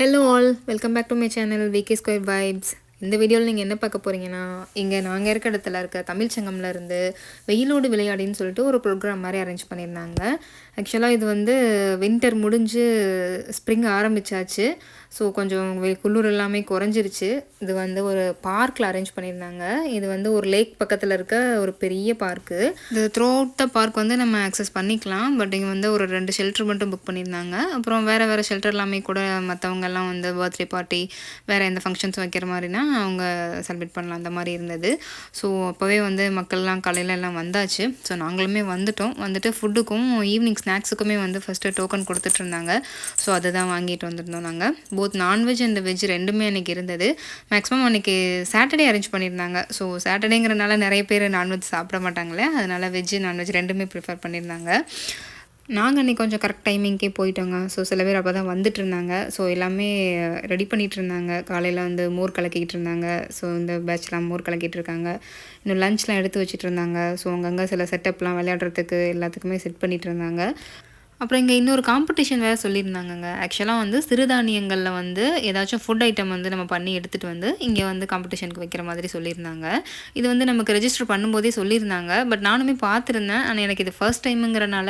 Hello all welcome back to my channel VK square vibes இந்த வீடியோவில் நீங்கள் என்ன பார்க்க போகிறீங்கன்னா இங்கே நாங்கள் இருக்க இடத்துல இருக்க தமிழ் சங்கம்ல இருந்து வெயிலோடு விளையாடின்னு சொல்லிட்டு ஒரு ப்ரோக்ராம் மாதிரி அரேஞ்ச் பண்ணியிருந்தாங்க. ஆக்சுவலாக இது வந்து வின்டர் முடிஞ்சு ஸ்ப்ரிங் ஆரம்பிச்சாச்சு. ஸோ கொஞ்சம் வெ- குளிர் எல்லாமே குறைஞ்சிருச்சு. இது வந்து ஒரு பார்க்கில் அரேஞ்ச் பண்ணியிருந்தாங்க. இது வந்து ஒரு லேக் பக்கத்தில் இருக்க ஒரு பெரிய பார்க்கு இது த்ரோ அவுட் த பார்க் வந்து நம்ம ஆக்சஸ் பண்ணிக்கலாம். பட் இங்கே வந்து ஒரு ரெண்டு ஷெல்டர் மட்டும் புக் பண்ணியிருந்தாங்க. அப்புறம் வேறு வேறு ஷெல்டர் எல்லாமே கூட மற்றவங்கெல்லாம் வந்து பர்த்டே பார்ட்டி வேறு எந்த ஃபங்க்ஷன்ஸ் வைக்கிற மாதிரினா அவங்க செலிப்ரேட் பண்ணலாம். அந்த மாதிரி இருந்தது. ஸோ அப்போவே வந்து மக்கள்லாம் காலையில எல்லாம் வந்தாச்சு. ஸோ நாங்களுமே வந்துட்டோம். வந்துட்டு ஃபுட்டுக்கும் ஈவினிங் ஸ்நாக்ஸுக்குமே வந்து ஃபஸ்ட்டு டோக்கன் கொடுத்துட்டு இருந்தாங்க. ஸோ அதுதான் வாங்கிட்டு வந்திருந்தோம் நாங்கள் போத் நான்வெஜ் அண்ட் வெஜ் ரெண்டுமே அன்றைக்கி இருந்தது. மேக்ஸிமம் அன்றைக்கி சாட்டர்டே அரேஞ்ச் பண்ணியிருந்தாங்க. ஸோ சாட்டர்டேங்கிறனால நிறைய பேர் நான்வெஜ் சாப்பிட மாட்டாங்களே அதனால் வெஜ் நான்வெஜ் ரெண்டுமே ப்ரிஃபர் பண்ணியிருந்தாங்க. நாங்கள் அன்றைக்கி கொஞ்சம் கரெக்ட் டைமிங்க்கே போயிட்டோங்க. ஸோ சில பேர் அப்போ தான் வந்துட்டு இருந்தாங்க ஸோ எல்லாமே ரெடி பண்ணிகிட்டு இருந்தாங்க காலையில் வந்து மோர் கலக்கிக்கிட்டு இருந்தாங்க. ஸோ இந்த பேட்ச்லாம் மோர் கலக்கிட்டு இருக்காங்க. இன்னும் லஞ்ச்லாம் எடுத்து வச்சிட்டு இருந்தாங்க. ஸோ அங்கங்கே சில செட்டப்லாம் விளையாடுறதுக்கு எல்லாத்துக்குமே செட் பண்ணிகிட்டு இருந்தாங்க. அப்புறம் இங்கே இன்னொரு காம்படிஷன் வேறு சொல்லியிருந்தாங்கங்க. ஆக்சுவலாக வந்து சிறுதானியங்களில் வந்து ஏதாச்சும் ஃபுட் ஐட்டம் வந்து நம்ம பண்ணி எடுத்துகிட்டு வந்து இங்கே வந்து காம்படிஷனுக்கு வைக்கிற மாதிரி சொல்லியிருந்தாங்க. இது வந்து நமக்கு ரெஜிஸ்டர் பண்ணும்போதே சொல்லியிருந்தாங்க. பட் நானுமே பார்த்துருந்தேன். ஆனால் எனக்கு இது ஃபர்ஸ்ட் டைமுங்கிறனால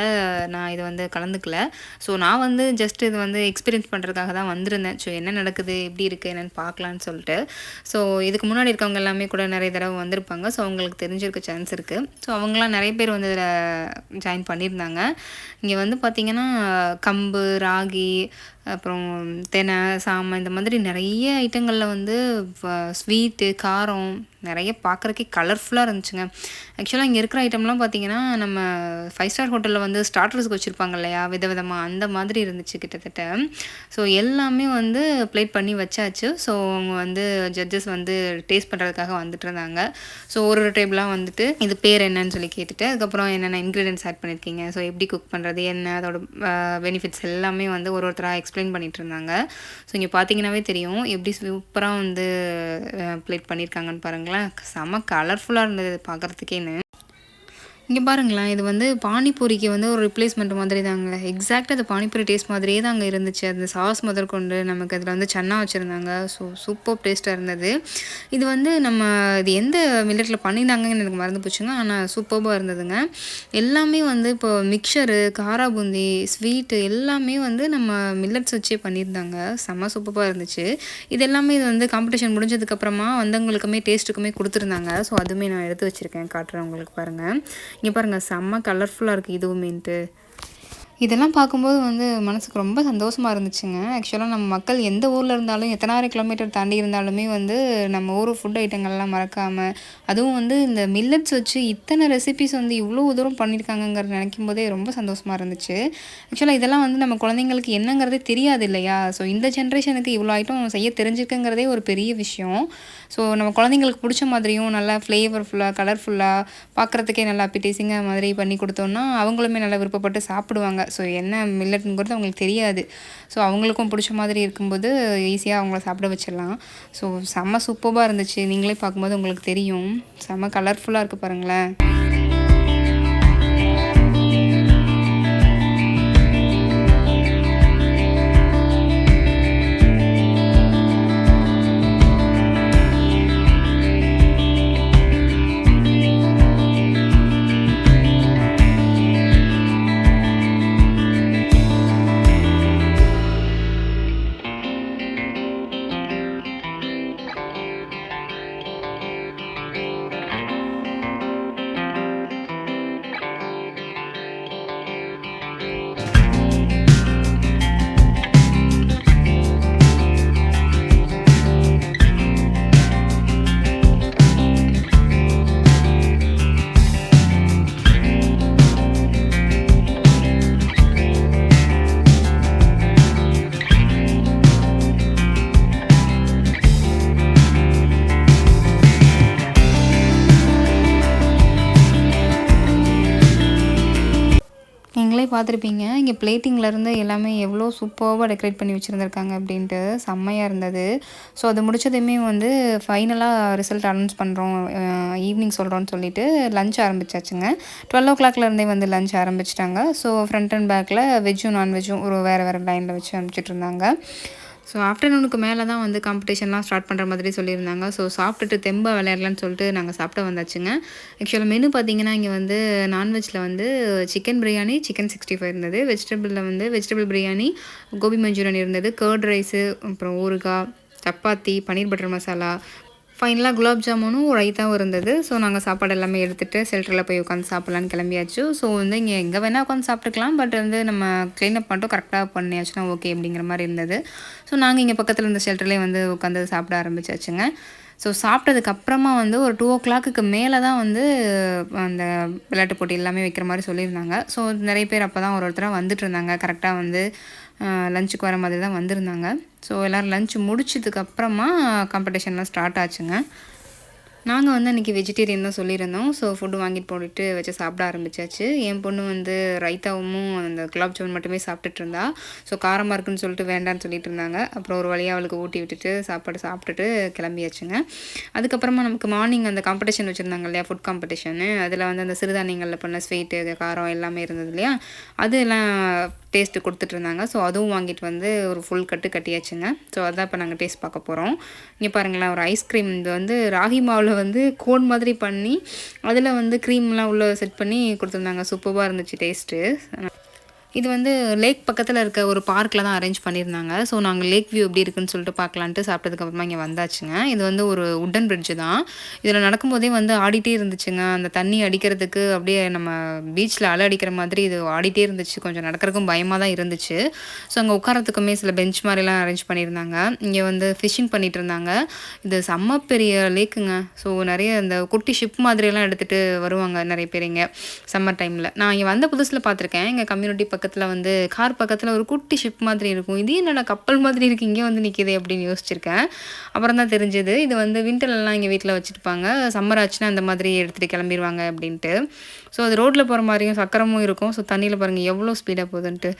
நான் இது வந்து கலந்துக்கல. ஸோ நான் வந்து ஜஸ்ட் இது வந்து எக்ஸ்பீரியன்ஸ் பண்ணுறதுக்காக தான் வந்திருந்தேன். ஸோ என்ன நடக்குது? எப்படி இருக்குது என்னென்னு பார்க்கலான்னு சொல்லிட்டு. ஸோ இதுக்கு முன்னாடி இருக்கவங்க எல்லாமே கூட நிறைய தடவை வந்திருப்பாங்க. ஸோ அவங்களுக்கு தெரிஞ்சிருக்க சான்ஸ் இருக்குது ஸோ அவங்களாம் நிறைய பேர் வந்து இதில் ஜாயின் பண்ணியிருந்தாங்க. இங்கே வந்து பார்த்திங்கன்னா பார்த்திங்கன்னா கம்பு ராகி அப்புறம் தெனை சாமை இந்த மாதிரி நிறைய ஐட்டங்களில் வந்து ஸ்வீட்டு காரம் நிறைய பார்க்குறக்கே கலர்ஃபுல்லாக இருந்துச்சுங்க. ஆக்சுவலாக இங்கே இருக்கிற ஐட்டம்லாம் பார்த்தீங்கன்னா நம்ம ஃபைவ் ஸ்டார் ஹோட்டலில் வந்து ஸ்டார்டர்ஸ்க்கு வச்சுருப்பாங்க இல்லையா? விதவிதமாக அந்த மாதிரி இருந்துச்சு கிட்டத்தட்ட. ஸோ எல்லாமே வந்து ப்ளேட் பண்ணி வச்சாச்சு. ஸோ அவங்க வந்து ஜட்ஜஸ் வந்து டேஸ்ட் பண்ணுறதுக்காக வந்துட்டு இருந்தாங்க. ஸோ ஒரு ஒரு டேபிளாக வந்துட்டு இது பேர் என்னன்னு சொல்லி கேட்டுட்டு அதுக்கப்புறம் என்னென்ன இன்க்ரீடியன்ஸ் ஆட் பண்ணியிருக்கீங்க ஸோ எப்படி குக் பண்ணுறது என்ன அதோட பெனிஃபிட்ஸ் எல்லாமே வந்து ஒரு ஒருத்தராக எக்ஸ்பிளைன் பண்ணிட்டு இருந்தாங்க ஸோ இங்கே பார்த்தீங்கன்னாவே தெரியும். எப்படி சூப்பராக வந்து ப்ளேட் பண்ணியிருக்காங்கன்னு பாருங்களேன். செம கலர்ஃபுல்லாக இருந்தது பார்க்குறதுக்கேன்னு இங்கே பாருங்களேன் இது வந்து பானிபூரிக்கு வந்து ஒரு ரிப்ளேஸ்மெண்ட் மாதிரி தாங்க எக்ஸாக்டாக அது பானிபூரி டேஸ்ட் மாதிரியே தான் அங்கே இருந்துச்சு. அந்த சாஸ் முதற்கொண்டு நமக்கு அதில் வந்து சன்னா வச்சுருந்தாங்க. ஸோ சூப்பர் டேஸ்ட்டாக இருந்தது. இது வந்து நம்ம இது எந்த மில்லட்டில் பண்ணியிருந்தாங்கன்னு எனக்கு மறந்து போச்சுங்க. ஆனால் சூப்பராக இருந்ததுங்க. எல்லாமே வந்து இப்போ மிக்சரு காரா பூந்தி ஸ்வீட்டு எல்லாமே வந்து நம்ம மில்லட்ஸ் வச்சே பண்ணியிருந்தாங்க செம்ம சூப்பராக இருந்துச்சு. இது எல்லாமே இது வந்து காம்படிஷன் முடிஞ்சதுக்கப்புறமா வந்தவங்களுக்குமே டேஸ்ட்டுக்குமே கொடுத்துருந்தாங்க. ஸோ அதுவுமே நான் எடுத்து வச்சுருக்கேன். காட்டுறேன் உங்களுக்கு பாருங்கள் இங்கே பாருங்கள் செம்ம கலர்ஃபுல்லாக இருக்குது இதுவுமேன்ட்டு. இதெல்லாம் பார்க்கும்போது வந்து மனசுக்கு ரொம்ப சந்தோஷமாக இருந்துச்சுங்க. ஆக்சுவலாக நம்ம மக்கள் எந்த ஊரில் இருந்தாலும் எத்தனாயிரம் கிலோமீட்டர் தாண்டி இருந்தாலுமே வந்து நம்ம ஊர் ஃபுட் ஐட்டங்கள்லாம் மறக்காமல் அதுவும் வந்து இந்த மில்லட்ஸ் வச்சு இத்தனை ரெசிபிஸ் வந்து இவ்வளோ தூரம் பண்ணியிருக்காங்கங்கிறத நினைக்கும் போதே ரொம்ப சந்தோஷமாக இருந்துச்சு. ஆக்சுவலாக இதெல்லாம் வந்து நம்ம குழந்தைங்களுக்கு என்னங்கிறதே தெரியாது இல்லையா? ஸோ இந்த ஜென்ரேஷனுக்கு இவ்வளோ ஐட்டம் செய்ய தெரிஞ்சிருக்குங்கிறதே ஒரு பெரிய விஷயம். ஸோ நம்ம குழந்தைங்களுக்கு பிடிச்ச மாதிரியும் நல்லா ஃப்ளேவர்ஃபுல்லாக கலர்ஃபுல்லாக பார்க்குறதுக்கே நல்லா அப்பிடைசிங்காக மாதிரி பண்ணி கொடுத்தோம்னா அவங்களுமே நல்லா விருப்பப்பட்டு சாப்பிடுவாங்க. ஸோ என்ன மில்லட்ங்கிறது அவங்களுக்கு தெரியாது. ஸோ அவங்களுக்கும் பிடிச்ச மாதிரி இருக்கும்போது ஈஸியாக அவங்கள சாப்பிட வச்சிடலாம். ஸோ செம்ம சூப்பராக இருந்துச்சு. நீங்களே பார்க்கும்போது உங்களுக்கு தெரியும். செம்ம கலர்ஃபுல்லாக இருக்குது பாருங்களேன். பார்த்துருப்பீங்க. இங்கே பிளேட்டிங்லேருந்து எல்லாமே எவ்வளோ சூப்பராக டெக்கரேட் பண்ணி வச்சுருந்துருக்காங்க அப்படின்ட்டு செம்மையாக இருந்தது. ஸோ அது முடிச்சதுமே வந்து ஃபைனலாக ரிசல்ட் அனௌன்ஸ் பண்ணுறோம் ஈவினிங் சொல்கிறோன்னு சொல்லிட்டு லஞ்ச் ஆரம்பிச்சாச்சுங்க. டுவெல் ஓ கிளாக்லேருந்தே வந்து லஞ்ச் ஆரம்பிச்சிட்டாங்க. ஸோ ஃப்ரண்ட் அண்ட் பேக்கில் வெஜ்ஜும் நான்வெஜ்ஜும் ஒரு வேறு வேறு லைனில் வச்சு அனுப்பிச்சிட்டு இருந்தாங்க. ஸோ ஆஃப்டர்நூனுக்கு மேலே தான் வந்து காம்படிஷன்லாம் ஸ்டார்ட் பண்ணுற மாதிரி சொல்லியிருந்தாங்க. ஸோ சாப்பிட்டுட்டு தெம்ப விளையாடலான்னு சொல்லிட்டு நாங்கள் சாப்பிட வந்தாச்சுங்க. ஆக்சுவலாக மெனு பார்த்தீங்கன்னா இங்கே வந்து நான்வெஜ்ஜில் வந்து chicken biryani chicken sixty five இருந்தது வெஜிடபிளில் வந்து வெஜிடபிள் பிரியாணி கோபி மஞ்சூரியன் இருந்தது. கர்ட் ரைஸு அப்புறம் ஊறுகாய் சப்பாத்தி பன்னீர் பட்டர் மசாலா ஃபைனலாக குலாப் ஜாமுனும் ரைத்தாவும் இருந்தது. ஸோ நாங்கள் சாப்பாடு எல்லாமே எடுத்துகிட்டு ஷெல்டரில் போய் உட்காந்து சாப்பிட்லான்னு கிளம்பியாச்சு. ஸோ வந்து இங்கே எங்கே வேணால் உட்காந்து சாப்பிட்டுக்கலாம். பட் வந்து நம்ம க்ளீனப் மட்டும் கரெக்டாக பண்ணியாச்சுன்னா ஓகே அப்படிங்கிற மாதிரி இருந்தது. ஸோ நாங்கள் இங்கே பக்கத்தில் இருந்த ஷெல்டர்லேயே வந்து உட்காந்து சாப்பிட ஆரம்பிச்சாச்சுங்க. ஸோ சாப்பிட்டதுக்கப்புறமா வந்து ஒரு டூ ஓ கிளாக்குக்கு மேலே தான் வந்து அந்த விளையாட்டு போட்டி எல்லாமே வைக்கிற மாதிரி சொல்லியிருந்தாங்க. ஸோ நிறைய பேர் அப்போ தான் ஒரு ஒருத்தராக வந்துட்டு இருந்தாங்க. கரெக்டாக வந்து லஞ்சுக்கு வர மாதிரி தான் வந்திருந்தாங்க. ஸோ எல்லோரும் லஞ்ச் முடிச்சதுக்கப்புறமா காம்படிஷன்லாம் ஸ்டார்ட் ஆச்சுங்க. நாங்கள் வந்து அன்றைக்கி வெஜிடேரியன் தான் சொல்லியிருந்தோம். ஸோ ஃபுட்டு வாங்கிட்டு போட்டுட்டு வச்சு சாப்பிட ஆரம்பிச்சாச்சு. என் பொண்ணு வந்து ரைத்தாவும் அந்த குலாப் ஜாமுன் மட்டுமே சாப்பிட்டுட்டு இருந்தா. ஸோ காரமாக இருக்குன்னு சொல்லிட்டு வேண்டான்னு சொல்லிட்டு இருந்தாங்க. அப்புறம் ஒரு வழியாக அவளுக்கு ஊட்டி விட்டுட்டு சாப்பாடு சாப்பிட்டுட்டு கிளம்பியாச்சுங்க. அதுக்கப்புறமா நமக்கு மார்னிங் அந்த காம்படிஷன் வச்சுருந்தாங்க இல்லையா? ஃபுட் காம்படிஷனு அதில் வந்து அந்த சிறுதானியங்களில் பண்ண ஸ்வீட்டு காரம் எல்லாமே இருந்தது இல்லையா? அது எல்லாம் டேஸ்ட்டு கொடுத்துட்டு இருந்தாங்க. ஸோ அதுவும் வாங்கிட்டு வந்து ஒரு ஃபுல் கட்டு கட்டியாச்சுங்க. ஸோ அதான் இப்போ நாங்கள் டேஸ்ட் பார்க்க போகிறோம் இங்கே பாருங்களேன் ஒரு ஐஸ்கிரீம் இது வந்து ராகி மாவில் வந்து கோன் மாதிரி பண்ணி அதில் வந்து க்ரீம்லாம் உள்ளே செட் பண்ணி கொடுத்துருந்தாங்க. சூப்பராக இருந்துச்சு டேஸ்ட்டு இது வந்து லேக் பக்கத்தில் இருக்க ஒரு பார்க்கில் தான் அரேஞ்ச் பண்ணியிருந்தாங்க. ஸோ நாங்கள் லேக் வியூ எப்படி இருக்குன்னு சொல்லிட்டு பார்க்கலான்ட்டு சாப்பிட்டதுக்கப்புறமா இங்கே வந்தாச்சுங்க. இது வந்து ஒரு உட்டன் பிரிட்ஜு தான். இதில் நடக்கும்போதே வந்து ஆடிட்டே இருந்துச்சுங்க. அந்த தண்ணி அடிக்கிறதுக்கு அப்படியே நம்ம பீச்சில் அலை அடிக்கிற மாதிரி இது ஆடிட்டே இருந்துச்சு. கொஞ்சம் நடக்கிறதுக்கும் பயமாக தான் இருந்துச்சு. ஸோ அங்கே உட்காரத்துக்குமே சில பெஞ்ச் மாதிரிலாம் அரேஞ்ச் பண்ணியிருந்தாங்க. இங்கே வந்து ஃபிஷ்ஷிங் பண்ணிகிட்டு இருந்தாங்க இது செம்ம பெரிய லேக்குங்க. ஸோ நிறைய இந்த குட்டி ஷிப் மாதிரியெல்லாம் எடுத்துகிட்டு வருவாங்க நிறைய பேர் இங்கே. சம்மர் டைமில். நான் இங்கே வந்த புதுசில் பார்த்துருக்கேன். எங்கள் கம்யூனிட்டி பக்கத்தில் வந்து கார் பக்கத்தில் ஒரு குட்டி ஷிப் மாதிரி இருக்கும். இது என்னடா கப்பல் மாதிரி இருக்குது இங்கே வந்து நிற்கிது அப்படின்னு யோசிச்சிருக்கேன். அப்புறம் தான் தெரிஞ்சது இது வந்து விண்டர்லலாம் இங்கே வீட்டில் வச்சுருப்பாங்க. சம்மர் ஆச்சுன்னா அந்த மாதிரி எடுத்துகிட்டு கிளம்பிடுவாங்க அப்படின்ட்டு. ஸோ அது ரோட்டில் போகிற மாதிரியும் சக்கரமும் இருக்கும். ஸோ தண்ணியில் பாருங்கள் எவ்வளோ ஸ்பீடாக போகுதுன்ட்டு.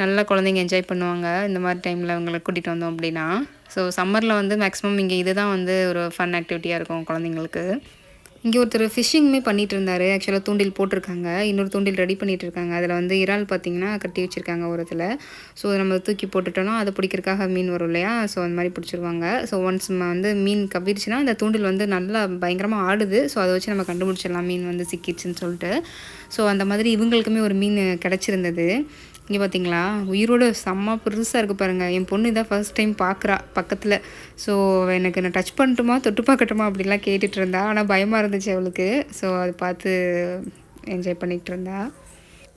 நல்லா குழந்தைங்க என்ஜாய் பண்ணுவாங்க. இந்த மாதிரி டைமில் அவங்களை கூட்டிகிட்டு வந்தோம் அப்படின்னா. ஸோ சம்மரில் வந்து மேக்ஸிமம் இங்கே இதுதான் வந்து ஒரு ஃபன் ஆக்டிவிட்டியாக இருக்கும் குழந்தைங்களுக்கு. இங்கே ஒருத்தர் ஃபிஷ்ஷிங்குமே பண்ணிகிட்டு இருந்தார் ஆக்சுவலாக தூண்டில் போட்டிருக்காங்க. இன்னொரு தூண்டில் ரெடி பண்ணிகிட்டு இருக்காங்க அதில் வந்து இறால் பார்த்திங்கன்னா கட்டி வச்சுருக்காங்க ஓரத்தில் ஸோ நம்ம தூக்கி போட்டுட்டோன்னா அதை பிடிக்கிறக்காக மீன் வரும் இல்லையா? ஸோ அந்த மாதிரி பிடிச்சிருவாங்க. ஸோ ஒன்ஸ் வந்து மீன் கவிடுச்சுன்னா அந்த தூண்டில் வந்து நல்லா பயங்கரமாக ஆடுது. ஸோ அதை வச்சு நம்ம கண்டுபிடிச்சிடலாம். மீன் வந்து சிக்கிடுச்சுன்னு சொல்லிட்டு. ஸோ அந்த மாதிரி இவங்களுக்குமே ஒரு மீன் கிடச்சிருந்தது. இங்கே பார்த்தீங்களா உயிரோட செம்ம பெருசாக இருக்குது பாருங்கள் என் பொண்ணு இதான் ஃபர்ஸ்ட் டைம் பார்க்குறா பக்கத்தில். ஸோ எனக்கு நான் டச் பண்ணட்டுமா தொட்டு பார்க்கட்டுமா அப்படிலாம் கேட்டுட்டு இருந்தா. ஆனால் பயமாக இருந்துச்சு அவளுக்கு. ஸோ அதை பார்த்து என்ஜாய் பண்ணிகிட்டு இருந்தா.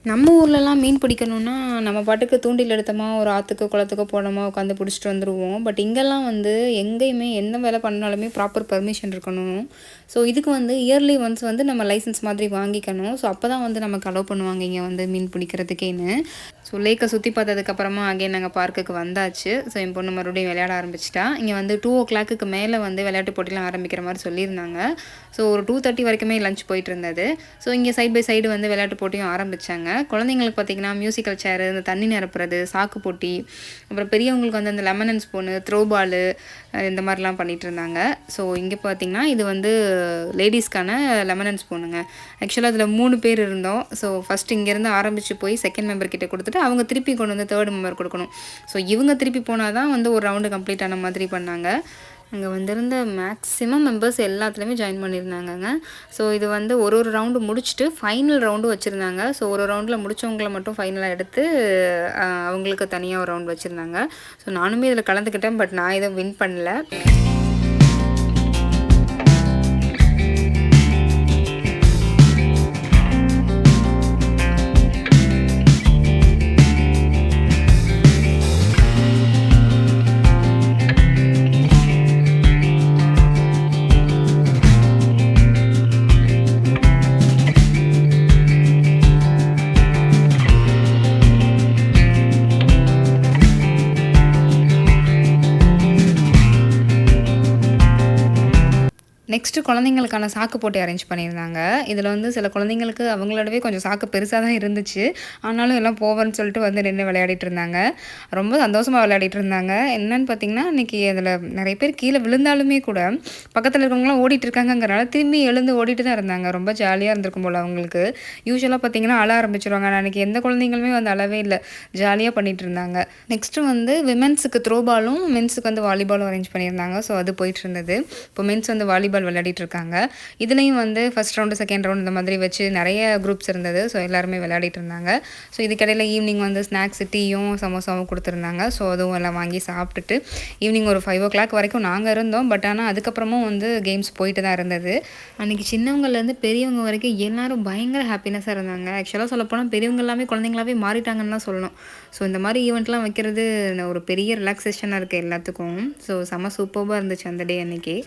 நம்ம ஊர்லலாம் மீன் பிடிக்கணுன்னா நம்ம பாட்டுக்கு தூண்டில் எடுத்தோமா ஒரு ஆற்றுக்கோ குளத்துக்கோ போனோமா உட்காந்து பிடிச்சிட்டு வந்துடுவோம் பட் இங்கெல்லாம் வந்து எங்கேயுமே என்ன வேலை பண்ணாலுமே ப்ராப்பர் பர்மிஷன் இருக்கணும். ஸோ இதுக்கு வந்து இயர்லி ஒன்ஸ் வந்து நம்ம லைசன்ஸ் மாதிரி வாங்கிக்கணும். ஸோ அப்போ தான் வந்து நமக்கு அலோவ் பண்ணுவாங்க இங்கே வந்து மீன் பிடிக்கிறதுக்கேன்னு. ஸோ லேக்கை சுற்றி பார்த்ததுக்கப்புறமா அங்கே நாங்கள் பார்க்குக்கு வந்தாச்சு. ஸோ என் பொண்ணு மறுபடியும் விளையாட ஆரம்பிச்சிட்டா. இங்கே வந்து டூ ஓ கிளாக்கு மேலே வந்து விளையாட்டு போட்டிலாம் ஆரம்பிக்கிற மாதிரி சொல்லியிருந்தாங்க. ஸோ ஒரு டூ தேர்ட்டி வரைக்குமே லஞ்ச் போயிட்டு இருந்தது. ஸோ இங்கே சைட் பை சைடு வந்து விளையாட்டு போட்டியும் ஆரம்பித்தாங்க குழந்தைங்களுக்கு பார்த்திங்கன்னா மியூசிக்கல் சேரு இந்த தண்ணி நிரப்புறது சாக்கு போட்டி அப்புறம் பெரியவங்களுக்கு வந்து அந்த lemon and spoon throw ball இந்த மாதிரிலாம் பண்ணிகிட்டு இருந்தாங்க. ஸோ இங்கே பார்த்திங்கன்னா இது வந்து லேடிஸ்க்கான லெமன் அண்ட் ஸ்பூனுங்க ஆக்சுவலாக அதில் மூணு பேர் இருந்தோம். ஸோ ஃபஸ்ட் இங்கேருந்து ஆரம்பித்து போய் செகண்ட் மெம்பர் கிட்டே கொடுத்துட்டு அவங்க திருப்பி கொண்டு வந்து தேர்ட் மெம்பர் கொடுக்கணும். ஸோ இவங்க திருப்பி போனால் தான் வந்து ஒரு ரவுண்டு கம்ப்ளீட் ஆன மாதிரி பண்ணாங்க. அங்கே வந்திருந்த மேக்ஸிமம் மெம்பர்ஸ் எல்லாத்துலேயுமே ஜாயின் பண்ணியிருந்தாங்கங்க. ஸோ இது வந்து ஒரு ஒரு ரவுண்டு முடிச்சுட்டு ஃபைனல் ரவுண்டு வச்சுருந்தாங்க. ஸோ ஒரு ரவுண்டில் முடித்தவங்கள மட்டும் ஃபைனலாக எடுத்து அவங்களுக்கு தனியாக ஒரு ரவுண்ட் வச்சுருந்தாங்க. ஸோ நானுமே இதில் கலந்துக்கிட்டேன் பட் நான் இதை வின் பண்ணல. நெக்ஸ்ட்டு குழந்தைங்களுக்கான சாக்கு போட்டி அரேஞ்ச் பண்ணியிருந்தாங்க. இதில் வந்து சில குழந்தைங்களுக்கு அவங்களோடவே கொஞ்சம் சாக்கு பெருசாக தான் இருந்துச்சு. ஆனாலும் எல்லாம் போவேன்னு சொல்லிட்டு வந்து நின்று விளையாடிட்டு இருந்தாங்க. ரொம்ப சந்தோஷமாக விளையாடிட்டு இருந்தாங்க. என்னன்னு பார்த்தீங்கன்னா இன்றைக்கி அதில் நிறைய பேர் கீழே விழுந்தாலுமே கூட பக்கத்தில் இருக்கவங்களாம் ஓடிட்டு இருக்காங்கங்கிறனால திரும்பி எழுந்து ஓடிட்டு தான் இருந்தாங்க. ரொம்ப ஜாலியாக இருந்திருக்கும் போல் அவங்களுக்கு. யூஸ்வலாக பார்த்தீங்கன்னா அழ ஆரம்பிச்சிருவாங்க. நான் அன்றைக்கி எந்த குழந்தைங்களுமே வந்து அளவே இல்லை. ஜாலியாக பண்ணிட்டு இருந்தாங்க. நெக்ஸ்ட்டு வந்து விமென்ஸுக்கு த்ரோ பாலும் மென்ஸுக்கு வந்து வாலிபாலும் அரேஞ்ச் பண்ணியிருந்தாங்க. ஸோ அது போயிட்டு இருந்தது. இப்போ மென்ஸ் வந்து வாலிபால் விளையாடிட்டு இருக்காங்க இதுலேயும் வந்து ஃபஸ்ட் ரவுண்டு செகண்ட் ரவுண்ட் இந்த மாதிரி வச்சு நிறைய குரூப்ஸ் இருந்தது. ஸோ எல்லாருமே விளையாடிட்டு இருந்தாங்க ஸோ இதுக்கிடையில் ஈவினிங் வந்து ஸ்நாக்ஸ் டீயும் சமோசாவும் கொடுத்துருந்தாங்க. ஸோ அதுவும் எல்லாம் வாங்கி சாப்பிட்டுட்டு ஈவினிங் ஒரு ஃபைவ் ஓ கிளாக் வரைக்கும் நாங்கள் இருந்தோம். பட் ஆனால் அதுக்கப்புறமும் வந்து கேம்ஸ் போயிட்டு தான் இருந்தது. அன்றைக்கி சின்னவங்கலேருந்து பெரியவங்க வரைக்கும் எல்லாரும் பயங்கர ஹாப்பினஸாக இருந்தாங்க. ஆக்சுவலாக சொல்லப்போனால் பெரியவங்க எல்லாமே குழந்தைங்களாவே மாறிட்டாங்கன்னு தான் சொல்லணும். ஸோ இந்த மாதிரி ஈவெண்ட்லாம் வைக்கிறது ஒரு பெரிய ரிலாக்ஸேஷனாக இருக்குது எல்லாத்துக்கும். ஸோ செம்ம சூப்பராக இருந்துச்சு அந்த டே அன்றைக்கி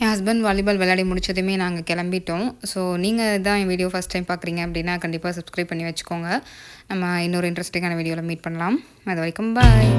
என் ஹஸ்பண்ட் வாலிபால் விளையாடி முடிச்சதுமே நாங்கள் கிளம்பிட்டோம். ஸோ நீங்கள் தான் என் வீடியோ ஃபஸ்ட் டைம் பார்க்குறீங்க அப்படின்னா கண்டிப்பாக சப்ஸ்கிரைப் பண்ணி வச்சுக்கோங்க. நம்ம இன்னொரு இன்ட்ரெஸ்டிங்கான வீடியோவில் மீட் பண்ணலாம். அது வரைக்கும் பாய்